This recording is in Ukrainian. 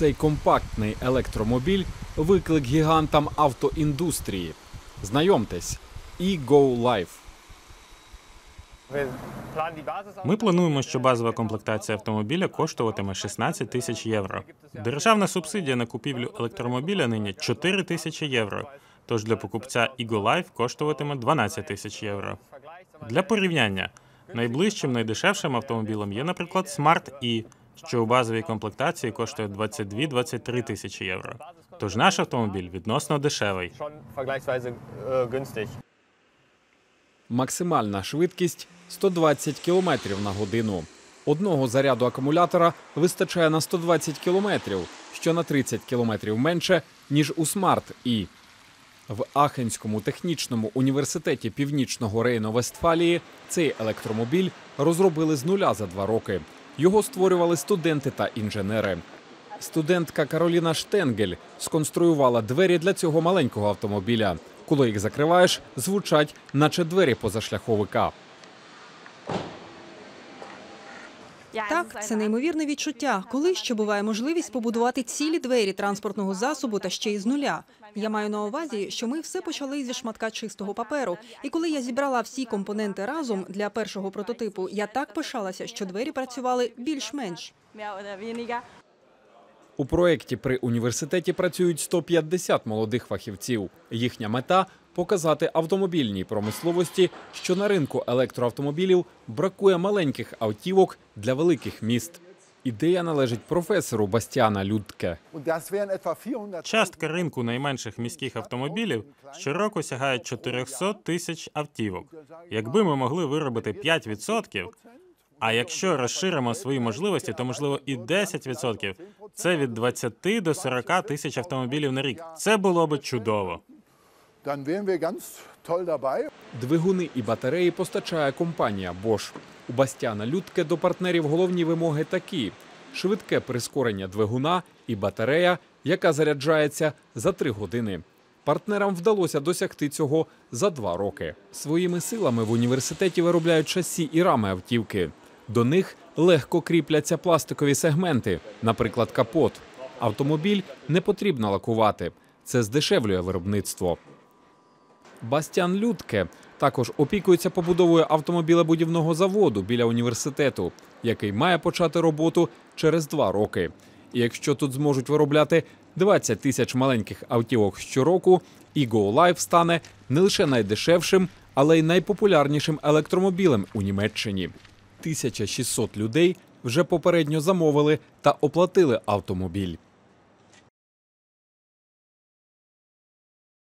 Цей компактний електромобіль виклик гігантам автоіндустрії. Знайомтесь, e-Go Life. Ми плануємо, що базова комплектація автомобіля коштуватиме 16 тисяч євро. Державна субсидія на купівлю електромобіля нині 4 тисячі євро. Тож для покупця Ego Life коштуватиме 12 тисяч євро. Для порівняння найближчим найдешевшим автомобілем є, наприклад, Smart E, що у базовій комплектації коштує 22-23 тисячі євро. Тож наш автомобіль відносно дешевий. Максимальна швидкість 120 км на годину. Одного заряду акумулятора вистачає на 120 км, що на 30 км менше, ніж у Smart E. В Ахенському технічному університеті Північного Рейно-Вестфалії цей електромобіль розробили з нуля за два роки. Його створювали студенти та інженери. Студентка Кароліна Штенгель сконструювала двері для цього маленького автомобіля. Коли їх закриваєш, звучать, наче двері позашляховика. Так, це неймовірне відчуття, коли ще буває можливість побудувати цілі двері транспортного засобу та ще й з нуля. Я маю на увазі, що ми все почали зі шматка чистого паперу. І коли я зібрала всі компоненти разом для першого прототипу, я так пишалася, що двері працювали більш-менш. У проєкті при університеті працюють 150 молодих фахівців. Їхня мета показати автомобільній промисловості, що на ринку електроавтомобілів бракує маленьких автівок для великих міст. Ідея належить професору Бастіана Людке. Und das wären etwa 400 Частка ринку найменших міських автомобілів щороку сягає 400 тисяч автівок. Якби ми могли виробити 5%, а якщо розширимо свої можливості, то можливо і 10%, це від 20 до 40 тисяч автомобілів на рік. Це було би чудово. Двигуни і батареї постачає компанія Bosch. У Бастіана Людке до партнерів головні вимоги такі: швидке прискорення двигуна і батарея, яка заряджається за три години. Партнерам вдалося досягти цього за два роки. Своїми силами в університеті виробляють шасі і рами автівки. До них легко кріпляться пластикові сегменти, наприклад, капот. Автомобіль не потрібно лакувати. Це здешевлює виробництво. Бастіан Людке також опікується побудовою автомобілебудівного заводу біля університету, який має почати роботу через два роки. І якщо тут зможуть виробляти 20 тисяч маленьких автівок щороку, Ego Life стане не лише найдешевшим, але й найпопулярнішим електромобілем у Німеччині. 1600 людей вже попередньо замовили та оплатили автомобіль.